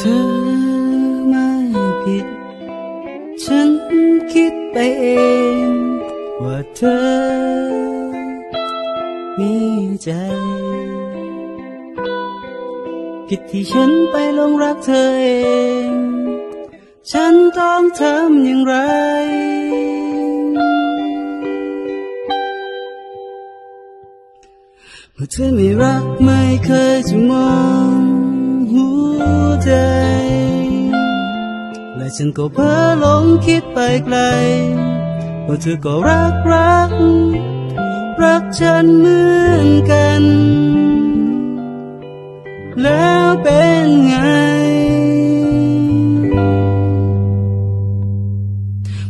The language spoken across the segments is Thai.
เธอไม่ผิด ฉันคิดไปเอง ว่าเธอ มีใจ ผิดที่ฉันไปลงรักเธอเอง ฉันต้องทำอย่างไร เมื่อเธอไม่รักไม่เคยจะมอง ใจ และฉันก็เพ้อหลงคิดไปไกลว่าเธอก็รักรัก รักฉันเหมือนกัน แล้วเป็นไง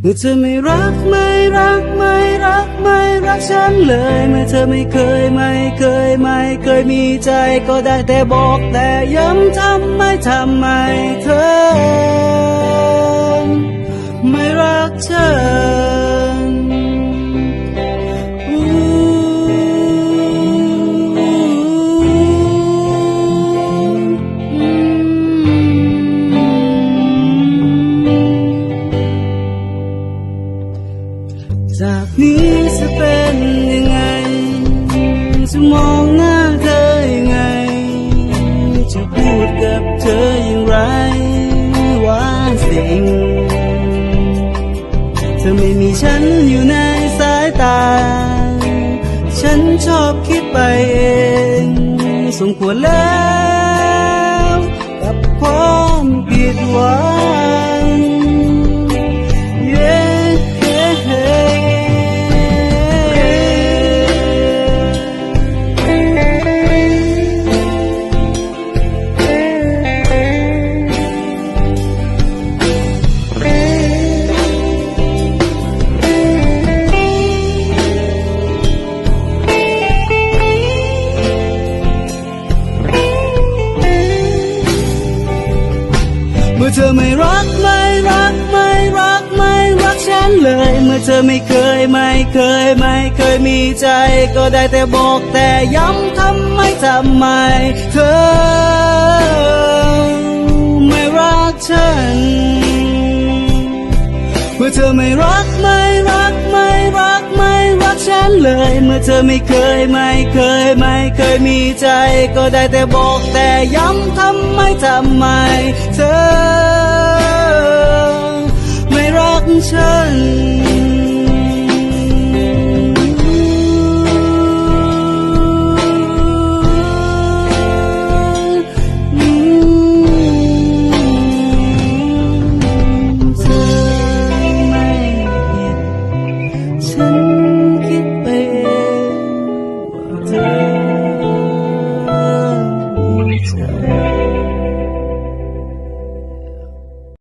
เมื่อเธอไม่รักไม่รักไม่รักไม่รักฉันเลย เมื่อเธอไม่เคยไม่เคย เคยมีใจก็ได้แต่บอกแต่ย้ำทำไม่ทำไมเธอ ไม่รักฉันจากนี้จะเป็นยังไงจะมองหน้า ง เธอไม่มีฉันอยู่ในสายตา ฉันชอบคิดไปเอง สมควรแล้ว มื่อเธอไม่รักไม่รักไม่รักไม่รักฉันเลย เมื่อเธอไม่เคยไม่เคยไม่เคยมีใจ ก็ได้แต่บอกแต่ย้ำทำไมทำไม เธอไม่รักฉัน เมื่อเธอไม่รักไม่รักไม่รักไม่ กฉันเลยเมื่อเธอไม่เคยไม่เคยไม่เคยมีใจ ก็ได้แต่บอกแต่ย้ำทำไมทำไม เธอ ไม่รักฉัน